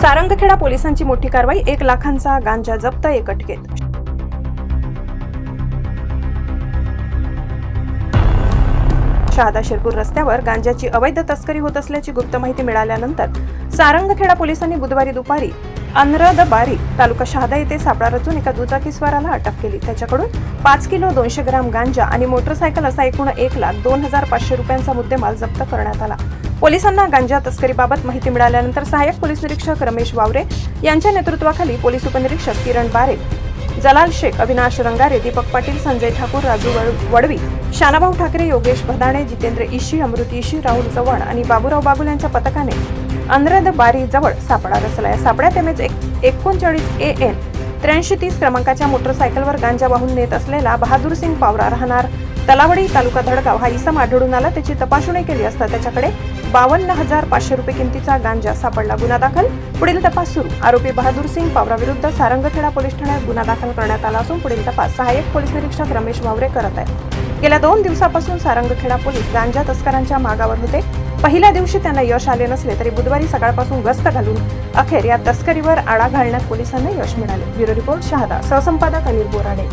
सारंगखेडा पोलिसांची मोठी कारवाई एक लाखांचा गांजा जप्त एक अटकेत शहादा शिरपूर रस्त्यावर गांजाची अवैध तस्करी होत असल्याची गुप्त माहिती मिळाल्यानंतर सारंगखेडा पोलिसांनी बुधवारी दुपारी अनरद बारी तालुका शहादा येथे सापळा रचून एका दुचाकीस्वाराला अटक केली. त्याच्याकडून पाच किलो दोनशे ग्राम गांजा आणि मोटरसायकल असा एकूण एक लाख दोन हजार पाचशे रुपयांचा मुद्देमाल जप्त करण्यात आला. पोलिसांना गांजा तस्करीबाबत माहिती मिळाल्यानंतर सहाय्यक पोलीस निरीक्षक रमेश वावरे यांच्या नेतृत्वाखाली पोलीस उपनिरीक्षक किरण बारे जलाल शेख अविनाश रंगारे दीपक पाटील संजय ठाकूर राजू वडवी शानाभाऊ ठाकरे योगेश भदाणे जितेंद्र इशी अमृत इशी राहुल चव्हाण आणि बाबूराव बागुल यांच्या पथकाने अनरद बारी जवळ सापळा रचला या सापळ्यात एमएच एकोणचाळीस ए एन त्र्याऐंशी तीस क्रमांकाच्या मोटरसायकलवर गांजा वाहून नेत असलेला बहादूर सिंग पावरा राहणार. तलावडी तालुका धडगाव हा इसम आढळून आला. त्याची तपासणी केली असता त्याच्याकडे बावन्न हजार पाचशे रुपये किमतीचा गांजा सापडला. गुन्हा दाखल. पुढील तपास सुरू. आरोपी बहादूर सिंग पावरा विरुद्ध सारंगखेडा पोलीस ठाण्यात गुन्हा दाखल करण्यात आला असून पुढील तपास सहाय्यक पोलीस निरीक्षक रमेश भावरे करत आहेत. गेल्या दोन दिवसापासून सारंगखेडा पोलीस गांजा तस्करांच्या मागावर होते. पहिल्या दिवशी त्यांना यश आले नसले तरी बुधवारी सकाळपासून गस्त घालून अखेर या तस्करीवर आळा घालण्यात पोलिसांना यश मिळाले. Bureau report Shahada. सहसंपादक Anil Borade.